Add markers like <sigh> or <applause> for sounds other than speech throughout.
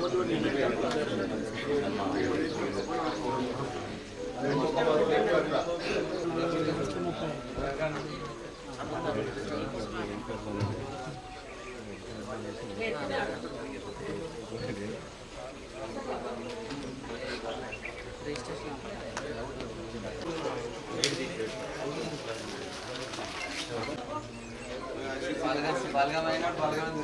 Madhu అంజుడా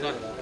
sir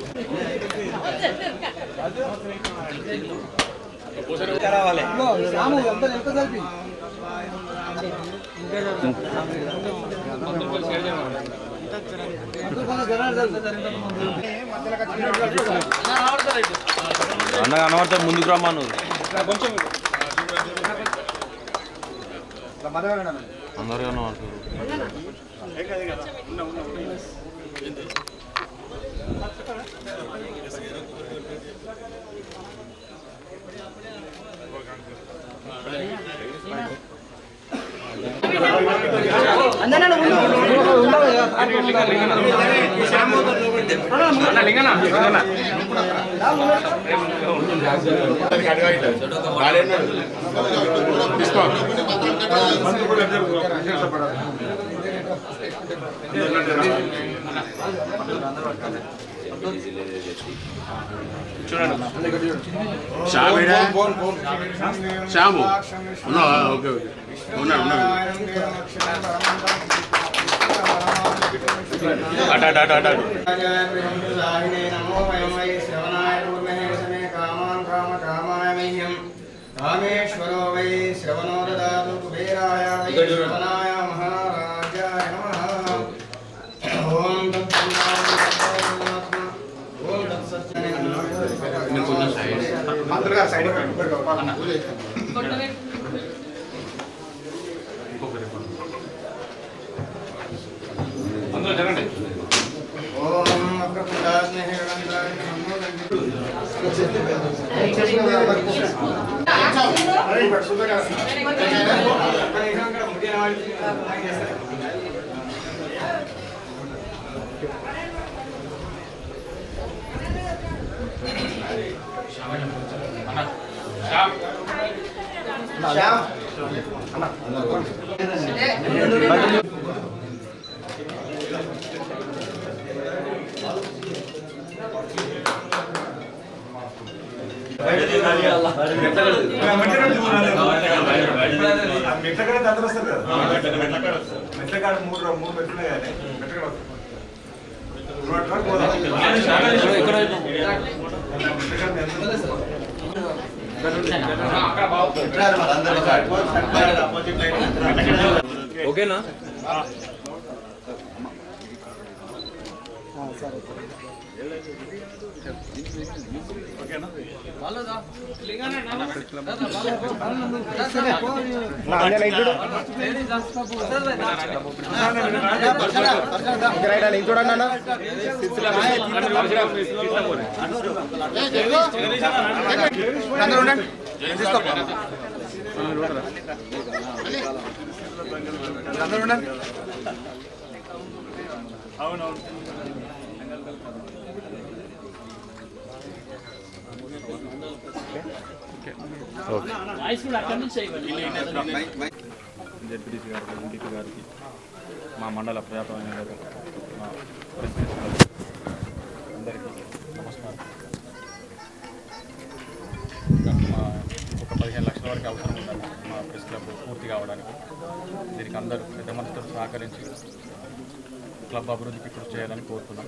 కనబడితే ముందుకు రమ్మా నువ్వు అందరు కనబడుతుంది తీసుకో శ్యామేడా శ్యాము ఉన్నావా ఓకే ఓకే ఉన్నాడు ఉన్నాడు అటు అటు అటు అటు అటు కామేశ్వరో వై శ్రవణో కుబేరాయ శ్రవణాయ అందరుగా సైడ్ అందరూ జరగండి. మెట్లకాడ అందరూ వస్తారు కదా మెట్లకాడ మూడు మూడు మెట్లు కానీ మెట్లకాడ వస్తారు ఓకేనా? సరే. అట్లా పోదాం. మెట్లకాడ ఎంత వస్తారు? జడ్పీటీసీ గారికి ఎంపీపీ గారికి మా మండల ప్రజాప్రతినిధి మా ప్రెసిడెంట్ అందరికీ నమస్కారం మా ఒక పదిహేను లక్షల వరకు అవసరం ఉండాలి మా ప్రెస్ క్లబ్ పూర్తి కావడానికి దీనికి అందరూ పెద్ద మనసుతో సహకరించి క్లబ్ అభివృద్ధికి కృషి చేయాలని కోరుతున్నాం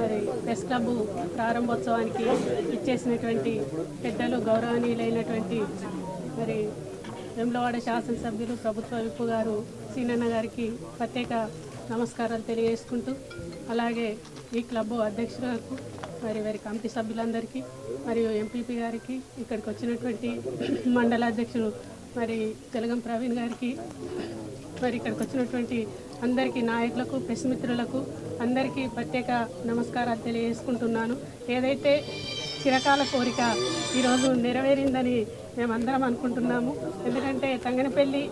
మరి ప్రెస్ క్లబ్ ప్రారంభోత్సవానికి ఇచ్చేసినటువంటి పెద్దలు గౌరవనీయులైనటువంటి మరి వెమ్లవాడ శాసనసభ్యులు ప్రభుత్వ విప్పు గారు సీనన్న గారికి ప్రత్యేక నమస్కారాలు తెలియజేసుకుంటూ అలాగే ఈ క్లబ్ అధ్యక్షులకు మరి వారి కమిటీ సభ్యులందరికీ మరియు ఎంపీపీ గారికి ఇక్కడికి వచ్చినటువంటి మండల అధ్యక్షుడు మరి తెలగం ప్రవీణ్ గారికి మరి ఇక్కడికి వచ్చినటువంటి అందరికీ నాయకులకు ప్రెస్ మిత్రులకు అందరికీ ప్రత్యేక నమస్కారాలు తెలియజేసుకుంటున్నాను. ఏదైతే చిరకాల కోరిక ఈరోజు నెరవేరిందని మేమందరం అనుకుంటున్నాము. ఎందుకంటే తంగనపల్లి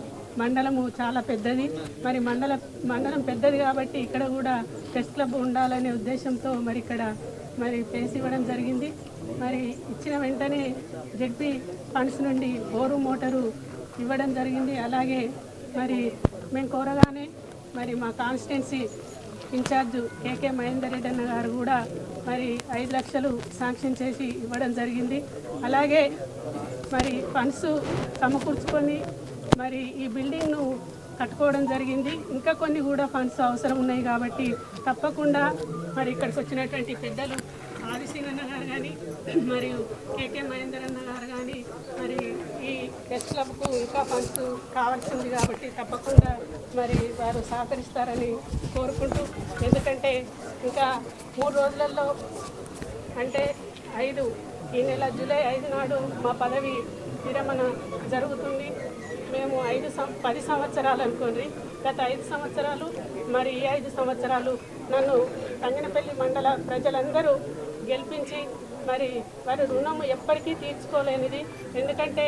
మండలము చాలా పెద్దది. మరి మండల మండలం పెద్దది కాబట్టి ఇక్కడ కూడా ప్రెస్ క్లబ్ ఉండాలనే ఉద్దేశంతో మరి ఇక్కడ మరి ప్లేస్ ఇవ్వడం జరిగింది. మరి ఇచ్చిన వెంటనే జడ్పీ ఫండ్స్ నుండి బోరు మోటారు ఇవ్వడం జరిగింది. అలాగే మరి మేము కోరగానే మరి మా constituency incharge KK Mahender Reddy అన్న గారు కూడా మరి ఐదు లక్షలు శాంక్షన్ చేసి ఇవ్వడం జరిగింది. అలాగే మరి ఫండ్స్ సమకూర్చుకొని మరి ఈ బిల్డింగ్ను కట్టుకోవడం జరిగింది. ఇంకా కొన్ని కూడా ఫండ్స్ అవసరం ఉన్నాయి కాబట్టి తప్పకుండా మరి ఇక్కడికి వచ్చినటువంటి పెద్దలు ఆదిశీనన్న గారు కానీ మరియు కేకే మహేందర్ అన్న గారు కానీ మరి ప్రెస్ క్లబ్కు ఇంకా ఫండ్స్ కావాల్సింది కాబట్టి తప్పకుండా మరి వారు సహకరిస్తారని కోరుకుంటూ ఎందుకంటే ఇంకా మూడు రోజులలో అంటే ఐదు ఈ నెల జూలై ఐదు నాడు మా పదవి విరమణ జరుగుతుంది. మేము ఐదు సం పది సంవత్సరాలు అనుకోండి. గత ఐదు సంవత్సరాలు మరి ఈ ఐదు సంవత్సరాలు నన్ను తంగనపల్లి మండల ప్రజలందరూ గెలిపించి మరి వారి రుణము ఎప్పటికీ తీర్చుకోలేనిది. ఎందుకంటే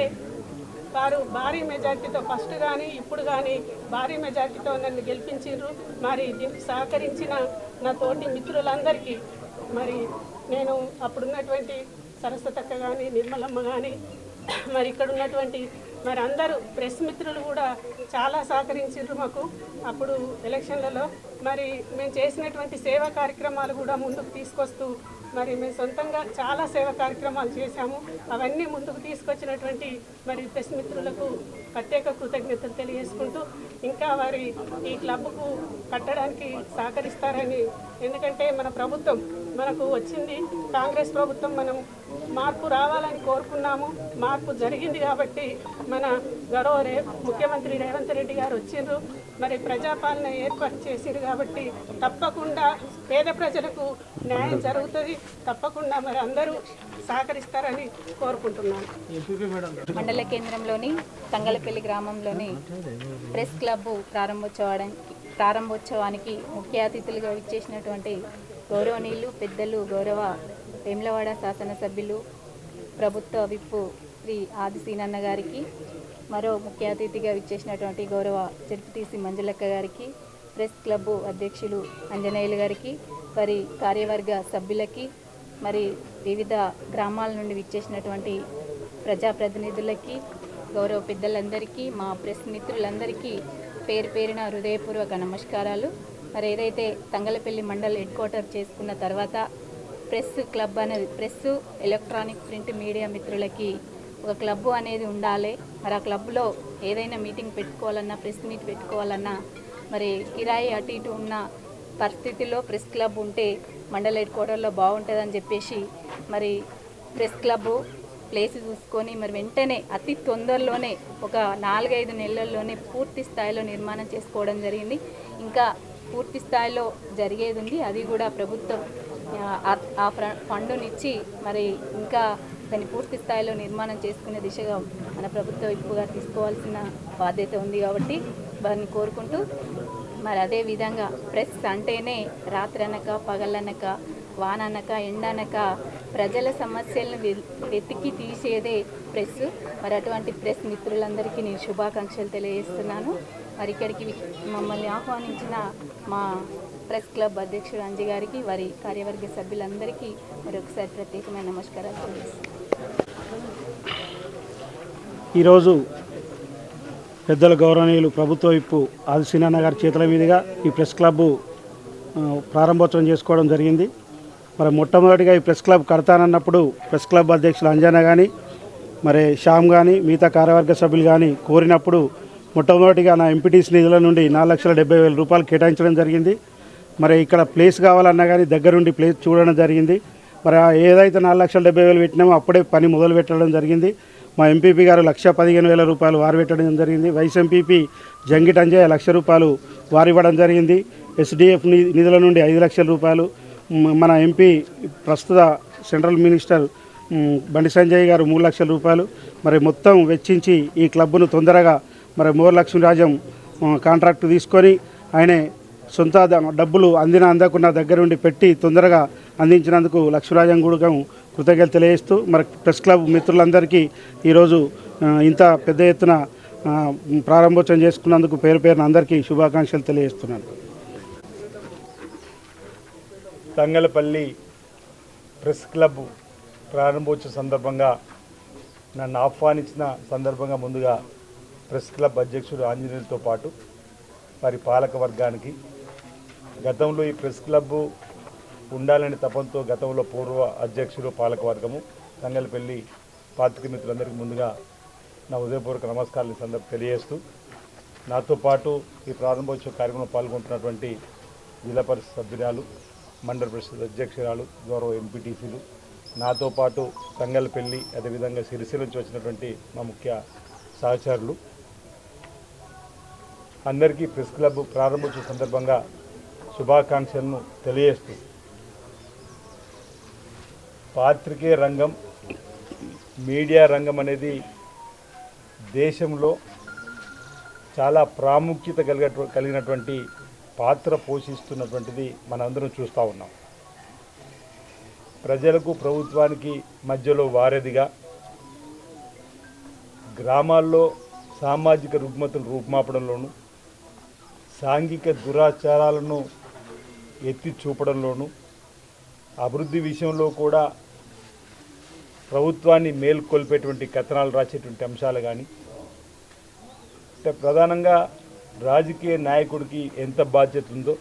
వారు భారీ మెజార్టీతో ఫస్ట్ కానీ ఇప్పుడు కానీ భారీ మెజార్టీతో నన్ను గెలిపించారు మరి దీనికి సహకరించిన నా తోటి మిత్రులందరికీ మరి నేను అప్పుడున్నటువంటి సరస్వతక్క కానీ నిర్మలమ్మ కానీ మరి ఇక్కడ ఉన్నటువంటి మరి అందరూ ప్రెస్ మిత్రులు కూడా చాలా సహకరించారు మాకు. అప్పుడు ఎలక్షన్లలో మరి మేము చేసినటువంటి సేవా కార్యక్రమాలు కూడా ముందుకు తీసుకొస్తూ మరి మేము సొంతంగా చాలా సేవా కార్యక్రమాలు చేశాము. అవన్నీ ముందుకు తీసుకొచ్చినటువంటి మరి ప్రెస్ మిత్రులకు ప్రత్యేక కృతజ్ఞతలు తెలియజేసుకుంటూ ఇంకా వారి ఈ క్లబ్కు కట్టడానికి సహకరిస్తారని. ఎందుకంటే మన ప్రభుత్వం మనకు వచ్చింది. కాంగ్రెస్ ప్రభుత్వం మనం మార్పు రావాలని కోరుకున్నాము. మార్పు జరిగింది కాబట్టి మన గౌరవ రే ముఖ్యమంత్రి రేవంత్ రెడ్డి గారు వచ్చిండ్రు. మరి ప్రజాపాలన ఏర్పాటు చేసిరు కాబట్టి తప్పకుండా పేద ప్రజలకు న్యాయం జరుగుతుంది. తప్పకుండా మరి అందరూ సహకరిస్తారని కోరుకుంటున్నాను. మండల కేంద్రంలోని తంగలపల్లి గ్రామంలోని ప్రెస్ క్లబ్ ప్రారంభోత్సవానికి ప్రారంభోత్సవానికి ముఖ్య అతిథులుగా విచ్చేసినటువంటి గౌరవనీయులు పెద్దలు గౌరవ వేములవాడ శాసనసభ్యులు ప్రభుత్వ విప్పు శ్రీ ఆదిశీనన్న గారికి మరో ముఖ్య అతిథిగా విచ్చేసినటువంటి గౌరవ జడ్పీటీసీ మంజులక్క గారికి ప్రెస్ క్లబ్ అధ్యక్షులు అంజనేయులు గారికి మరి కార్యవర్గ సభ్యులకి మరి వివిధ గ్రామాల నుండి విచ్చేసినటువంటి ప్రజాప్రతినిధులకి గౌరవ పెద్దలందరికీ మా ప్రెస్ మిత్రులందరికీ పేరు పేరిన హృదయపూర్వక నమస్కారాలు. మరి ఏదైతే తంగలపల్లి మండల్ హెడ్ క్వార్టర్ చేసుకున్న తర్వాత ప్రెస్ క్లబ్ అనేది ప్రెస్ ఎలక్ట్రానిక్ ప్రింట్ మీడియా మిత్రులకి ఒక క్లబ్ అనేది ఉండాలి. మరి ఆ క్లబ్లో ఏదైనా మీటింగ్ పెట్టుకోవాలన్నా ప్రెస్ మీట్ పెట్టుకోవాలన్నా మరి కిరాయి అటు ఇటు ఉన్న పరిస్థితిలో ప్రెస్ క్లబ్ ఉంటే మండల హెడ్ క్వార్టర్లో బాగుంటుందని చెప్పేసి మరి ప్రెస్ క్లబ్ ప్లేస్ చూసుకొని మరి వెంటనే అతి తొందరలోనే ఒక నాలుగైదు నెలల్లోనే పూర్తి స్థాయిలో నిర్మాణం చేసుకోవడం జరిగింది. ఇంకా పూర్తి స్థాయిలో జరిగేది ఉంది అది కూడా ప్రభుత్వం ఆ, ఫండునిచ్చి మరి ఇంకా దాన్ని పూర్తి స్థాయిలో నిర్మాణం చేసుకునే దిశగా మన ప్రభుత్వం ఎక్కువగా తీసుకోవాల్సిన బాధ్యత ఉంది కాబట్టి వారిని కోరుకుంటూ మరి అదే విధంగా ప్రెస్ అంటేనే రాత్రనక పగలనక వాననక ఎండనక ప్రజల సమస్యలను వె- వెతికి తీసేదే ప్రెస్. మరి అటువంటి ప్రెస్ మిత్రులందరికీ నేను శుభాకాంక్షలు తెలియజేస్తున్నాను. మరి ఇక్కడికి మమ్మల్ని ఆహ్వానించిన మా ప్రెస్ క్లబ్ అధ్యక్షుడు అంజి గారికి వారి కార్యవర్గ సభ్యులందరికీ మరొకసారి ప్రత్యేకమైన నమస్కారాలు ఈరోజు పెద్దల గౌరవనీయులు ప్రభుత్వ విప్పు ఆదిశీనన్న గారి చేతుల మీదుగా ఈ ప్రెస్ క్లబ్ ప్రారంభోత్సవం చేసుకోవడం జరిగింది. మరి మొట్టమొదటిగా ఈ ప్రెస్ క్లబ్ కడతానన్నప్పుడు ప్రెస్ క్లబ్ అధ్యక్షులు అంజనా కానీ మరి శ్యామ్ కానీ మిగతా కార్యవర్గ సభ్యులు కానీ కోరినప్పుడు మొట్టమొదటిగా నా ఎంపీటీసీ నిధుల నుండి నాలుగు లక్షల డెబ్బై వేల రూపాయలు కేటాయించడం జరిగింది. మరి ఇక్కడ ప్లేస్ కావాలన్నా కానీ దగ్గరుండి ప్లేస్ చూడడం జరిగింది. మరి ఏదైతే నాలుగు లక్షల డెబ్బై వేలు పెట్టినామో అప్పుడే పని మొదలు పెట్టడం జరిగింది. మా ఎంపీపీ గారు లక్ష పదిహేను వేల రూపాయలు వారు పెట్టడం జరిగింది. వైస్ ఎంపీపీ జంగిట్ అంజయ్య లక్ష రూపాయలు వారు ఇవ్వడం జరిగింది. ఎస్డిఎఫ్ నిధుల నుండి ఐదు లక్షల రూపాయలు. మన ఎంపీ ప్రస్తుత సెంట్రల్ మినిస్టర్ బండి సంజయ్ గారు మూడు లక్షల రూపాయలు. మరి మొత్తం వెచ్చించి ఈ క్లబ్ను తొందరగా మరి మోర్ లక్ష్మీరాజం కాంట్రాక్ట్ తీసుకొని ఆయనే సొంత డబ్బులు అందిన అందకున్న దగ్గరుండి పెట్టి తొందరగా అందించినందుకు లక్ష్మీరాజం కూడా కృతజ్ఞతలు తెలియజేస్తూ మరి ప్రెస్ క్లబ్ మిత్రులందరికీ ఈరోజు ఇంత పెద్ద ఎత్తున ప్రారంభోత్సవం చేసుకున్నందుకు పేరు పేరున అందరికీ శుభాకాంక్షలు తెలియజేస్తున్నాను. తంగలపల్లి ప్రెస్ క్లబ్ ప్రారంభోత్సవ సందర్భంగా నన్ను ఆహ్వానించిన సందర్భంగా ముందుగా ప్రెస్ క్లబ్ అధ్యక్షుడు ఆంజనేయులతో పాటు వారి పాలక వర్గానికి గతంలో ఈ ప్రెస్ క్లబ్ ఉండాలని తపంతో గతంలో పూర్వ అధ్యక్షుడు పాలకవర్గము తంగలపల్లి పాతిక మిత్రులందరికీ ముందుగా నా ఉదయపూర్వక నమస్కారాలు సందర్భం తెలియజేస్తూ నాతో పాటు ఈ ప్రారంభోత్సవ కార్యక్రమంలో పాల్గొంటున్నటువంటి జిల్లా పరిషత్ సభ్యురాలు మండల పరిషత్ అధ్యక్షురాలు గౌరవ ఎంపీటీసీలు నాతో పాటు తంగలపల్లి అదేవిధంగా సిరిసిల నుంచి వచ్చినటువంటి మా ముఖ్య సహచరులు అందరికీ ప్రెస్ క్లబ్ ప్రారంభించిన సందర్భంగా శుభాకాంక్షలను తెలియజేస్తూ పాత్రికేయ రంగం మీడియా రంగం అనేది దేశంలో చాలా ప్రాముఖ్యత కలిగ కలిగినటువంటి పాత్ర పోషిస్తున్నటువంటిది మనందరం చూస్తూ ఉన్నాం. ప్రజలకు ప్రభుత్వానికి మధ్యలో వారధిగా గ్రామాల్లో సామాజిక రుగ్మతలు రూపుమాపడంలోనూ సాంఘిక దురాచారాలను ఎత్తి చూపడంలోనూ అభివృద్ధి విషయంలో కూడా ప్రభుత్వాన్ని మేల్కొల్పేటువంటి కథనాలు రాసేటువంటి అంశాలు కానీ అంటే ప్రధానంగా రాజకీయ నాయకుడికి ఎంత బాధ్యత ఉందో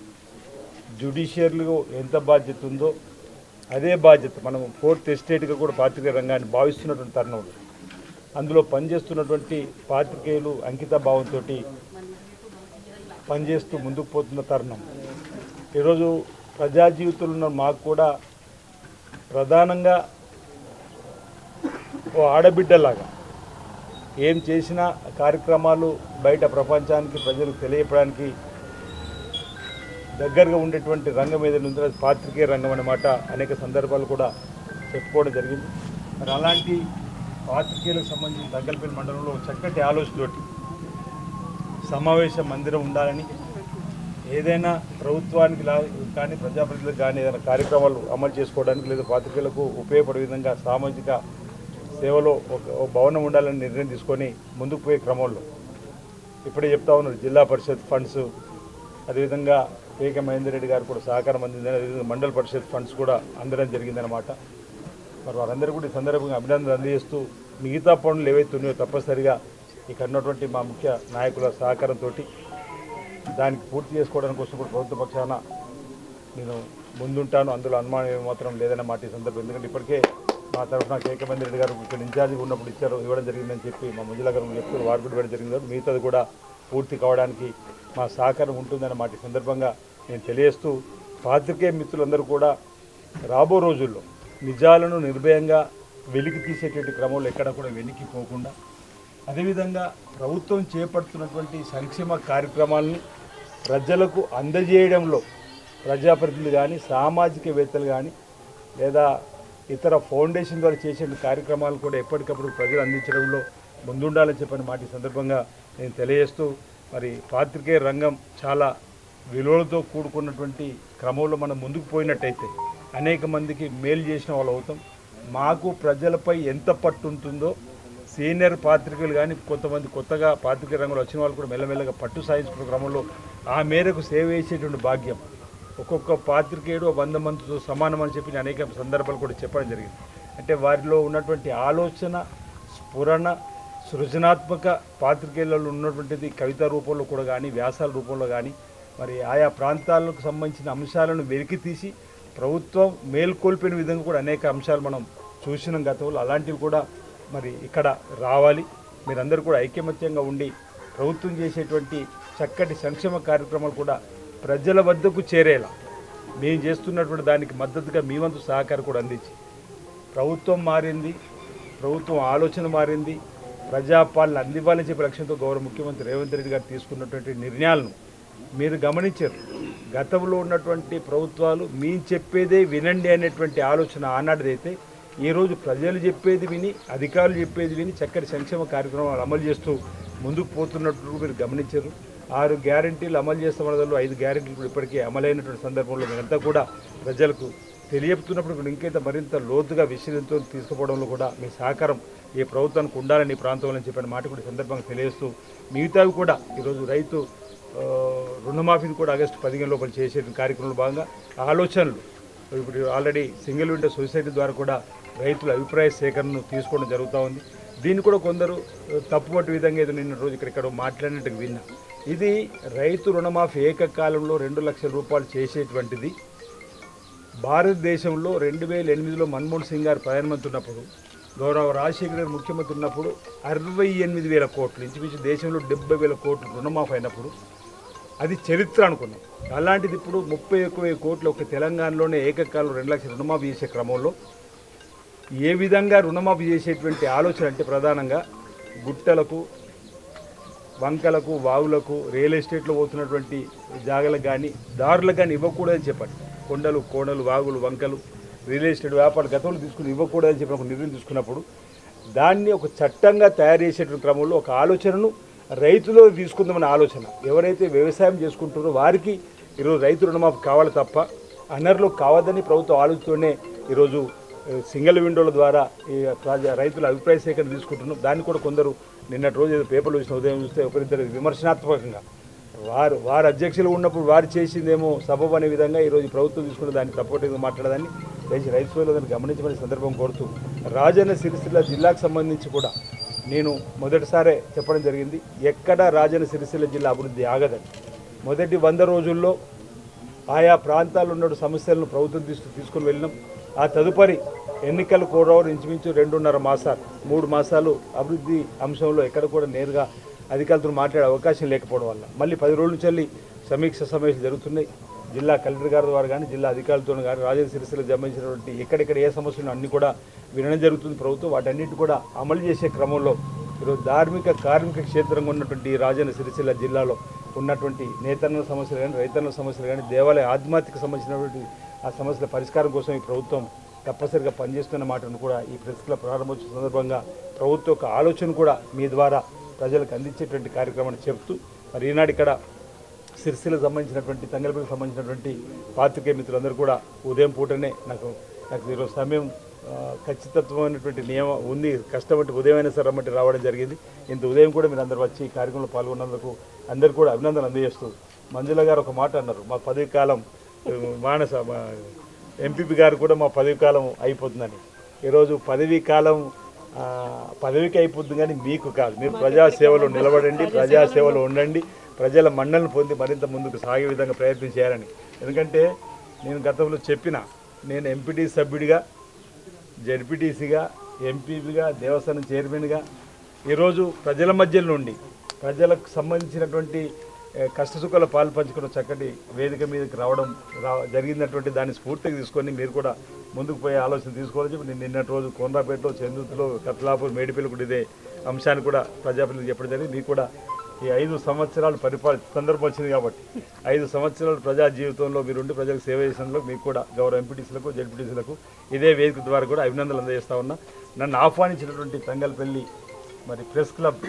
జ్యుడిషియర్లు ఎంత బాధ్యత ఉందో అదే బాధ్యత మనం ఫోర్త్ ఎస్టేట్గా కూడా పాత్రికేయ రంగాన్ని భావిస్తున్నటువంటి తరుణంలో. అందులో పనిచేస్తున్నటువంటి పాత్రికేయులు అంకిత భావంతో పనిచేస్తూ ముందుకు పోతున్న తరుణం. ఈరోజు ప్రజా జీవితంలో ఉన్న మాకు కూడా ప్రధానంగా ఓ ఆడబిడ్డలాగా ఏం చేసినా కార్యక్రమాలు బయట ప్రపంచానికి ప్రజలకు తెలియపడానికి దగ్గరగా ఉండేటువంటి రంగం ఏదైనా ఉందో అది పాత్రికేయ రంగం అన్నమాట. అనేక సందర్భాలు కూడా చెప్పుకోవడం జరిగింది. మరి అలాంటి పాత్రికేయులకు సంబంధించిన దగ్గరపల్లి మండలంలో చక్కటి ఆలోచనతోటి సమావేశ మందిరం ఉండాలని ఏదైనా ప్రభుత్వానికి లా కానీ ప్రజాప్రతినిధులకు కానీ ఏదైనా కార్యక్రమాలు అమలు చేసుకోవడానికి లేదా పాత్రికేయులకు ఉపయోగపడే విధంగా సామాజిక సేవలో ఒక ఒక భవనం ఉండాలని నిర్ణయం తీసుకొని ముందుకు పోయే క్రమంలో ఇప్పుడే చెప్తా ఉన్నారు జిల్లా పరిషత్ ఫండ్స్ అదేవిధంగా కేకే మహేందర్ రెడ్డి గారు కూడా సహకారం అందిందని అదేవిధంగా మండల పరిషత్ ఫండ్స్ కూడా అందడం జరిగిందనమాట మరి వారందరూ కూడా ఈ సందర్భంగా అభినందనలు అందజేస్తూ మిగతా పనులు ఏవైతే ఉన్నాయో తప్పనిసరిగా ఇక్కడ ఉన్నటువంటి మా ముఖ్య నాయకుల సహకారంతో దానికి పూర్తి చేసుకోవడానికి కోసం కూడా ప్రభుత్వ పక్షాన నేను ముందుంటాను. అందులో అనుమానం ఏమాత్రం లేదన్న మాట ఈ సందర్భం ఎందుకంటే ఇప్పటికే మా తరఫున కేకమంది రెడ్డి గారు ఇక్కడ ఇన్ఛార్జిగా ఉన్నప్పుడు ఇచ్చారు ఇవ్వడం జరిగిందని చెప్పి మా మంజుల గారు చెప్తారు వారు కూడా ఇవ్వడం జరిగింది. మిగతాది కూడా పూర్తి కావడానికి మా సహకారం ఉంటుందన్న మాట ఈ సందర్భంగా నేను తెలియజేస్తూ పాత్రికేయ మిత్రులందరూ కూడా రాబో రోజుల్లో నిజాలను నిర్భయంగా వెలికి తీసేటువంటి క్రమంలో ఎక్కడ కూడా వెలికి పోకుండా అదేవిధంగా ప్రభుత్వం చేపడుతున్నటువంటి సంక్షేమ కార్యక్రమాలను ప్రజలకు అందజేయడంలో ప్రజాప్రతినిధులు కానీ సామాజికవేత్తలు కానీ లేదా ఇతర ఫౌండేషన్ ద్వారా చేసే కార్యక్రమాలు కూడా ఎప్పటికప్పుడు ప్రజలు అందించడంలో ముందుండాలని చెప్పిన మాట సందర్భంగా నేను తెలియజేస్తూ మరి పాత్రికేయ రంగం చాలా విలువలతో కూడుకున్నటువంటి క్రమంలో మనం ముందుకు పోయినట్టయితే అనేక మందికి మేలు చేసిన వాళ్ళు అవుతాం. మాకు ప్రజలపై ఎంత పట్టు ఉంటుందో సీనియర్ పాత్రికలు కానీ కొంతమంది కొత్తగా పాత్రిక రంగంలో వచ్చిన వాళ్ళు కూడా మెల్లమెల్లగా పట్టు సాధించుకున్న క్రమంలో ఆ మేరకు సేవ చేసేటువంటి భాగ్యం. ఒక్కొక్క పాత్రికేయుడు వంద మందితో సమానం అని చెప్పి అనేక సందర్భాలు కూడా చెప్పడం జరిగింది. అంటే వారిలో ఉన్నటువంటి ఆలోచన స్ఫురణ సృజనాత్మక పాత్రికేయులలో ఉన్నటువంటిది కవిత రూపంలో కూడా కానీ వ్యాసాల రూపంలో కానీ మరి ఆయా ప్రాంతాలకు సంబంధించిన అంశాలను వెలికి తీసి ప్రభుత్వం మేల్కొల్పిన విధంగా కూడా అనేక అంశాలు మనం చూసినాం గతంలో. అలాంటివి కూడా మరి ఇక్కడ రావాలి. మీరందరూ కూడా ఐకమత్యంగా ఉండి ప్రభుత్వం చేసేటువంటి చక్కటి సంక్షేమ కార్యక్రమాలు కూడా ప్రజల వద్దకు చేరేలా. మేము చేస్తున్నటువంటి దానికి మద్దతుగా మీ వంతు సహకారం కూడా అందించి ప్రభుత్వం మారింది ప్రభుత్వం ఆలోచన మారింది ప్రజాపాలన అందివ్వాలని చెప్పే లక్ష్యంతో గౌరవ ముఖ్యమంత్రి రేవంత్ రెడ్డి గారు తీసుకున్నటువంటి నిర్ణయాలను మీరు గమనించారు. గతంలో ఉన్నటువంటి ప్రభుత్వాలు మీ చెప్పేదే వినండి అనేటువంటి ఆలోచన ఆనాటిదైతే ఈరోజు ప్రజలు చెప్పేది విని అధికారులు చెప్పేది విని చక్కటి సంక్షేమ కార్యక్రమాలు అమలు చేస్తూ ముందుకు పోతున్నట్టు మీరు గమనించారు. ఆరు గ్యారంటీలు అమలు చేస్తామన్నదాలు ఐదు గ్యారంటీలు ఇప్పటికే అమలైనటువంటి సందర్భంలో మేమంతా కూడా ప్రజలకు తెలియపుతున్నప్పుడు కూడా ఇంకైతే మరింత లోతుగా విషయంతో తీసుకుపోవడంలో కూడా మీ సహకారం ఏ ప్రభుత్వానికి ఉండాలని ప్రాంతంలో చెప్పిన మాట కూడా సందర్భంగా తెలియజేస్తూ మిగతావి కూడా ఈరోజు రైతు రుణమాఫీని కూడా ఆగస్టు పదిహేను లోపల చేసే కార్యక్రమంలో భాగంగా ఆలోచనలు ఇప్పుడు ఆల్రెడీ సింగిల్ విండో సొసైటీ ద్వారా కూడా రైతుల అభిప్రాయ సేకరణను తీసుకోవడం జరుగుతూ ఉంది. దీన్ని కూడా కొందరు తప్పుపట్టు విధంగా ఏదో నిన్న రోజు ఇక్కడ మాట్లాడినట్టు విన్నా. ఇది రైతు రుణమాఫీ ఏకకాలంలో రెండు లక్షల రూపాయలు చేసేటువంటిది. భారతదేశంలో రెండు వేల ఎనిమిదిలో మన్మోహన్ సింగ్ గారు ప్రధానమంత్రి ఉన్నప్పుడు గౌరవ రాజశేఖర గారు ముఖ్యమంత్రి ఉన్నప్పుడు అరవై ఎనిమిది వేల కోట్లు ఇంచుమించు దేశంలో డెబ్బై వేల కోట్లు రుణమాఫీ అయినప్పుడు అది చరిత్ర అనుకున్నాం. అలాంటిది ఇప్పుడు ముప్పై ఒక్క వెయ్యి కోట్లు ఒక తెలంగాణలోనే ఏకకాలం రెండు లక్షల రుణమాఫీ చేసే క్రమంలో ఏ విధంగా రుణమాఫీ చేసేటువంటి ఆలోచన అంటే ప్రధానంగా గుట్టలకు వంకలకు వాగులకు రియల్ ఎస్టేట్లో పోతున్నటువంటి జాగలకు కానీ దారులకు కానీ ఇవ్వకూడదని చెప్పండి కొండలు కోణలు వాగులు వంకలు రియల్ ఎస్టేట్ వ్యాపార గతంలో తీసుకుని ఇవ్వకూడదని చెప్పి ఒక నిర్ణయం తీసుకున్నప్పుడు దాన్ని ఒక చట్టంగా తయారు చేసేటువంటి క్రమంలో ఒక ఆలోచనను రైతులో తీసుకుందామనే ఆలోచన. ఎవరైతే వ్యవసాయం చేసుకుంటారో వారికి ఈరోజు రైతు రుణమాఫీ కావాలి తప్ప అనర్లు కావద్దని ప్రభుత్వం ఆలోచనతోనే ఈరోజు సింగిల్ విండోల ద్వారా ఈ ప్రజా రైతుల అభిప్రాయ సేకరణ తీసుకుంటున్నాం. దాన్ని కూడా కొందరు నిన్నటి రోజు ఏదో పేపర్లో చూసిన ఉదయం చూస్తే ఒకరిద్దరు విమర్శనాత్మకంగా. వారు వారు అధ్యక్షులు ఉన్నప్పుడు వారు చేసిందేమో సబబు అనే విధంగా ఈరోజు ప్రభుత్వం తీసుకున్న దాన్ని సపోర్టింగ్ మాట్లాడదాన్ని. దయచేసి రైతు సోదరులను గమనించమని సందర్భం కోరుతూ రాజన్న సిరిసిల్ల జిల్లాకు సంబంధించి కూడా నేను మొదటిసారే చెప్పడం జరిగింది. ఎక్కడ రాజన్న సిరిసిల్ల జిల్లా అభివృద్ధి ఆగదని మొదటి వంద రోజుల్లో ఆయా ప్రాంతాల్లో ఉన్న సమస్యలను ప్రభుత్వం తీసుకు తీసుకుని వెళ్ళినాం. ఆ తదుపరి ఎన్నికలు కూడా ఇంచుమించు రెండున్నర మాసాలు మూడు మాసాలు అభివృద్ధి అంశంలో ఎక్కడ కూడా నేరుగా అధికారులతో మాట్లాడే అవకాశం లేకపోవడం వల్ల. మళ్ళీ పది రోజుల నుంచి వెళ్ళి సమీక్ష సమావేశాలు జరుగుతున్నాయి. జిల్లా కలెక్టర్ గారి ద్వారా కానీ జిల్లా అధికారులతో కానీ రాజేంద్ర సిరిసిలకు సంబంధించినటువంటి ఎక్కడెక్కడ ఏ సమస్యలు అన్నీ కూడా వినడం జరుగుతుంది ప్రభుత్వం. వాటన్నిటి కూడా అమలు చేసే క్రమంలో ఈరోజు ధార్మిక కార్మిక క్షేత్రంగా ఉన్నటువంటి రాజన్న సిరిసిల్ల జిల్లాలో ఉన్నటువంటి నేతన్న సమస్యలు కానీ రైతన్న సమస్యలు కానీ దేవాలయ ఆధ్యాత్మిక సంబంధించినటువంటి ఆ సమస్యల పరిష్కారం కోసం ఈ ప్రభుత్వం తప్పనిసరిగా పనిచేస్తున్న మాటను కూడా ఈ ప్రెస్ క్లబ్ ప్రారంభోత్సవ సందర్భంగా ప్రభుత్వ యొక్క ఆలోచన కూడా మీ ద్వారా ప్రజలకు అందించేటువంటి కార్యక్రమాన్ని చెప్తూ మరి ఈనాడు ఇక్కడ సిరిసిలకు సంబంధించినటువంటి తంగలపల్లికి సంబంధించినటువంటి పాత్రికేయ మిత్రులందరూ కూడా ఉదయం పూటనే నాకు నాకు ఈరోజు సమయం ఖచ్చితత్వమైనటువంటి నియమం ఉంది కష్టపడి ఉదయం అయినా సరే రమ్మంటే రావడం జరిగింది. ఇంత ఉదయం కూడా మీరు అందరు వచ్చి ఈ కార్యక్రమంలో పాల్గొన్నందుకు అందరు కూడా అభినందనలు అందజేస్తూ మంజుల గారు ఒక మాట అన్నారు. మా పదవి కాలం మానస ఎంపీపీ గారు కూడా మా పదవి కాలం అయిపోతుందని ఈరోజు పదవీ కాలం పదవికి అయిపోతుంది కానీ మీకు కాదు. మీరు ప్రజాసేవలో నిలబడండి ప్రజాసేవలో ఉండండి ప్రజల మన్నలను పొంది మరింత ముందుకు సాగే విధంగా ప్రయత్నం చేయాలని. ఎందుకంటే నేను గతంలో చెప్పిన నేను ఎంపీటీ సభ్యుడిగా జడ్పీటీసీగా ఎంపీపీగా దేవస్థానం చైర్మన్గా ఈరోజు ప్రజల మధ్య నుండి ప్రజలకు సంబంధించినటువంటి కష్టసుఖాల పాలు పంచుకున్న చక్కటి వేదిక మీదకి రావడం జరిగినటువంటి దాన్ని స్ఫూర్తిగా తీసుకొని మీరు కూడా ముందుకు పోయే ఆలోచన తీసుకోవాలని చెప్పి నేను నిన్నటి రోజు కోనరాపేటలో చందుతులో కత్లాపూర్ మేడిపల్లి కూడా ఇదే అంశాన్ని కూడా ప్రజాప్రతినిధులకు చెప్పడం జరిగింది. మీకు కూడా ఈ ఐదు సంవత్సరాలు పరిపాల సందర్భం వచ్చింది కాబట్టి ఐదు సంవత్సరాలు ప్రజా జీవితంలో మీరుండి ప్రజలకు సేవ చేసినందుకు మీకు కూడా గౌరవ ఎంపీటీసీలకు జడ్పీటీసీలకు ఇదే వేదిక ద్వారా కూడా అభినందనలు అందజేస్తా ఉన్నా. నన్ను ఆహ్వానించినటువంటి తంగల్పల్లి మరి ప్రెస్ క్లబ్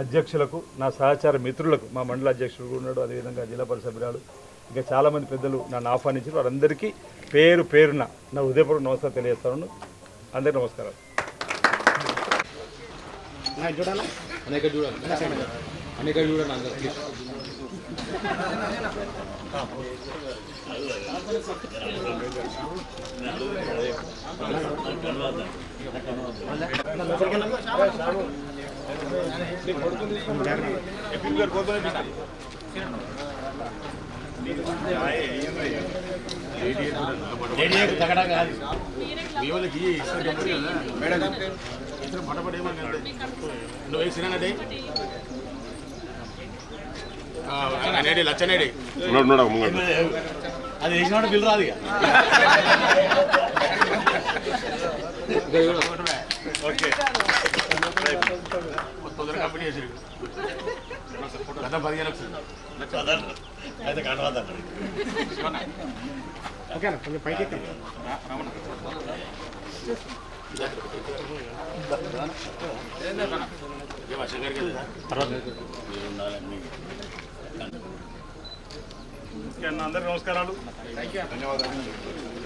అధ్యక్షులకు నా సహచార మిత్రులకు మా మండల అధ్యక్షుడు కూడా ఉన్నాడు అదేవిధంగా జిల్లా పరిషత్ సభ్యురాలు. ఇంకా చాలామంది పెద్దలు నన్ను ఆహ్వానించారు వారందరికీ పేరు పేరున నా హృదయపూర్వక నమస్కారం తెలియజేస్తాను. అందరికీ నమస్కారం. అనేక చూడాలి. నువ్వు వేసినానండి నేడి లచ్చనేడి అది వేసినప్పుడు బిల్ రాదు <laughs> ఓకే. ఓకేనా కొంచెం పైకి అందరికి నమస్కారాలు. ధన్యవాదాలు.